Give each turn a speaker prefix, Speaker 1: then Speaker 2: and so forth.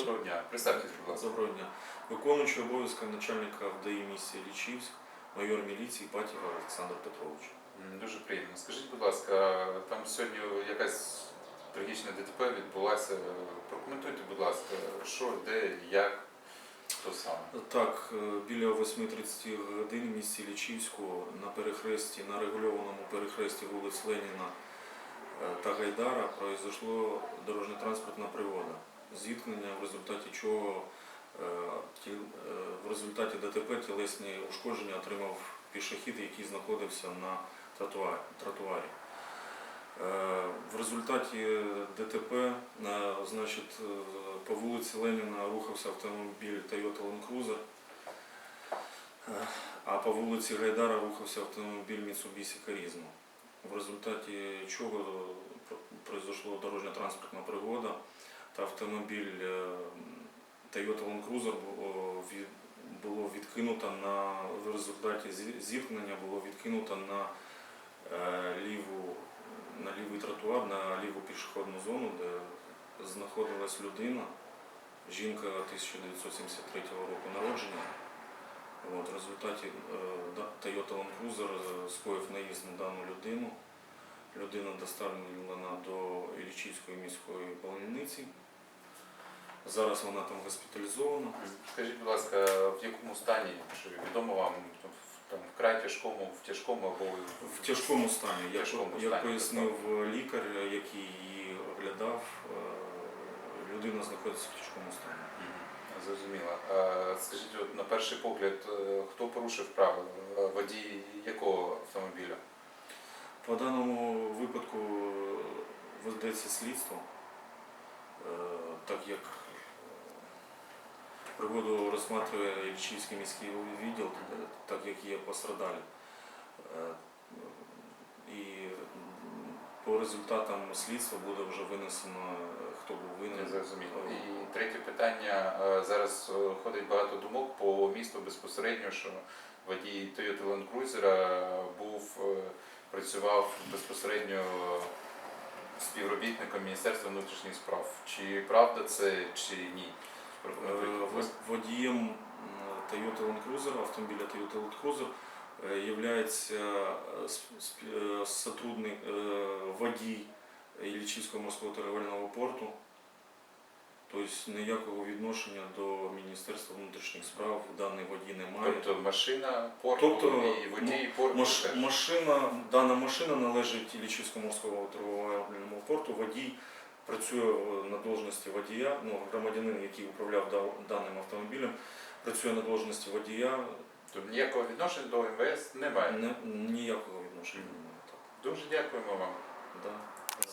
Speaker 1: Доброго дня. Представтесь, будь ласка.
Speaker 2: Доброго дня. Виконуючий обов'язки начальника ВДІ місті Лічівськ, майор міліції Патів Олександр Петрович.
Speaker 1: Дуже приємно. Скажіть, будь ласка, там сьогодні якась трагічна ДТП відбулася. Прокоментуйте, будь ласка, що, де, як, хто саме.
Speaker 2: Так, е, біля 8.30 годин в місті Лічівську на перехресті, на регульованому перехресті вулиць Леніна е, та Гайдара произошло дорожньо-транспортна пригода. Зіткнення, в результаті чого е, е, в результаті ДТП тілесні ушкодження отримав пішохід, який знаходився на тротуарі. Е, В результаті ДТП значить, по вулиці Леніна рухався автомобіль Toyota Land Cruiser, а по вулиці Гайдара рухався автомобіль Mitsubishi Carisma. В результаті чого произошла дорожньо-транспортна пригода та автомобіль е, Toyota Land Cruiser було відкинуто на в результаті зі- зіткнення було відкинуто на е, ліву на лівий тротуар, на ліву пішохідну зону, де знаходилась людина, жінка 1973 року народження. От, в результаті е, Toyota Land Cruiser скоїв наїзд на дану людину. Людина доставлена до Іллічівської міської больниці. Зараз вона там госпіталізована.
Speaker 1: Скажіть, будь ласка, в якому стані, чи відомо вам там, вкрай тяжкому, в тяжкому або
Speaker 2: В тяжкому стані. Як,
Speaker 1: тяжкому
Speaker 2: як
Speaker 1: стані,
Speaker 2: пояснив лікар, який її оглядав, е, людина знаходиться в тяжкому стані.
Speaker 1: Зрозуміло. Скажіть, от на перший погляд, е, хто порушив правила? Водій якого автомобіля?
Speaker 2: По даному випадку ведеться слідство, е, так як е, пригоду розсматриває Ільчівський міський відділ, е, так як є пострадалі. Е, І по результатам слідства буде вже винесено, е, хто був
Speaker 1: Не
Speaker 2: винен.
Speaker 1: зрозуміло. І третє питання. Е, Зараз е, ходить багато думок по місту безпосередньо, що водій Toyota Land Cruiser е, був, е, працював безпосередньо співробітником Міністерства внутрішніх справ. Чи правда це, чи ні?
Speaker 2: Е, Водієм Toyota Land Cruiser, автомобіля Toyota Land Cruiser е, являється е, сотрудник, водій Іллічівського морського торговельного порту. Тобто ніякого відношення до Міністерства внутрішніх справ даний водій не має.
Speaker 1: Тобто машина порту
Speaker 2: Тобто,
Speaker 1: і водій порту
Speaker 2: Маш, машина, дана машина належить Іллічівському морському торговельному порту. Водій працює на должності водія, ну, громадянин, який управляв даним автомобілем, працює на должності водія,
Speaker 1: Тобто ніякого відношення до МВС немає.
Speaker 2: не, ніякого відношення немає. Так.
Speaker 1: Дуже дякуємо вам.
Speaker 2: Да.